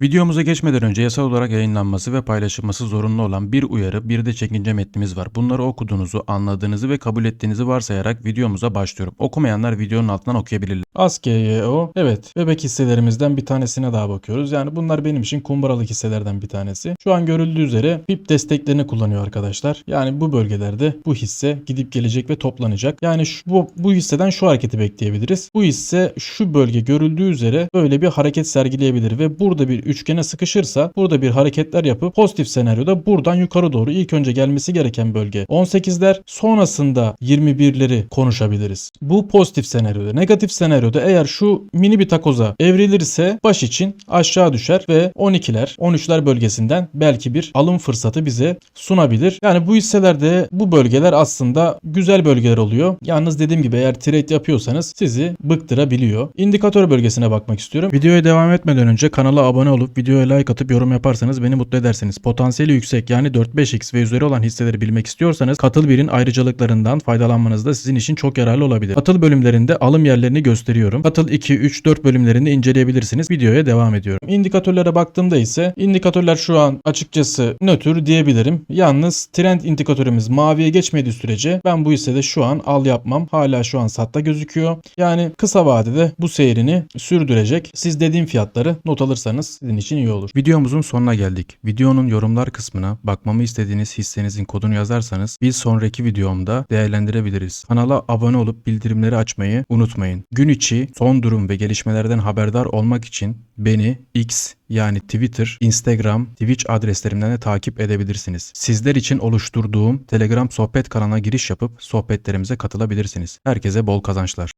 Videomuza geçmeden önce yasal olarak yayınlanması ve paylaşılması zorunlu olan bir uyarı bir de çekince metnimiz var. Bunları okuduğunuzu, anladığınızı ve kabul ettiğinizi varsayarak videomuza başlıyorum. Okumayanlar videonun altından okuyabilirler. ASKYO evet bebek hisselerimizden bir tanesine daha bakıyoruz. Yani bunlar benim için kumbaralık hisselerden bir tanesi. Şu an görüldüğü üzere BIP desteklerini kullanıyor arkadaşlar. Yani bu bölgelerde bu hisse gidip gelecek ve toplanacak. Yani şu, bu, bu hisseden şu hareketi bekleyebiliriz. Bu hisse şu bölge görüldüğü üzere böyle bir hareket sergileyebilir ve burada bir üçgene sıkışırsa burada bir hareketler yapıp pozitif senaryoda buradan yukarı doğru ilk önce gelmesi gereken bölge 18'ler sonrasında 21'leri konuşabiliriz. Bu pozitif senaryoda. Negatif senaryoda eğer şu mini bir takoza evrilirse baş için aşağı düşer ve 12'ler 13'ler bölgesinden belki bir alım fırsatı bize sunabilir. Yani bu hisselerde bu bölgeler aslında güzel bölgeler oluyor. Yalnız dediğim gibi eğer trade yapıyorsanız sizi bıktırabiliyor. İndikatör bölgesine bakmak istiyorum. Videoya devam etmeden önce kanala abone olup videoya like atıp yorum yaparsanız beni mutlu edersiniz. Potansiyeli yüksek yani 4-5x ve üzeri olan hisseleri bilmek istiyorsanız Katıl 1'in ayrıcalıklarından faydalanmanız da sizin için çok yararlı olabilir. Katıl bölümlerinde alım yerlerini gösteriyorum. Katıl 2, 3, 4 bölümlerinde inceleyebilirsiniz. Videoya devam ediyorum. İndikatörlere baktığımda ise indikatörler şu an açıkçası nötr diyebilirim. Yalnız trend indikatörümüz maviye geçmediği sürece ben bu hissede şu an al yapmam. Hala şu an satta gözüküyor. Yani kısa vadede bu seyrini sürdürecek. Siz dediğim fiyatları not alırsanız sizin için iyi olur. Videomuzun sonuna geldik. Videonun yorumlar kısmına bakmamı istediğiniz hissenizin kodunu yazarsanız bir sonraki videomda değerlendirebiliriz. Kanala abone olup bildirimleri açmayı unutmayın. Gün içi son durum ve gelişmelerden haberdar olmak için beni X yani Twitter, Instagram, Twitch adreslerimden de takip edebilirsiniz. Sizler için oluşturduğum Telegram sohbet kanalına giriş yapıp sohbetlerimize katılabilirsiniz. Herkese bol kazançlar.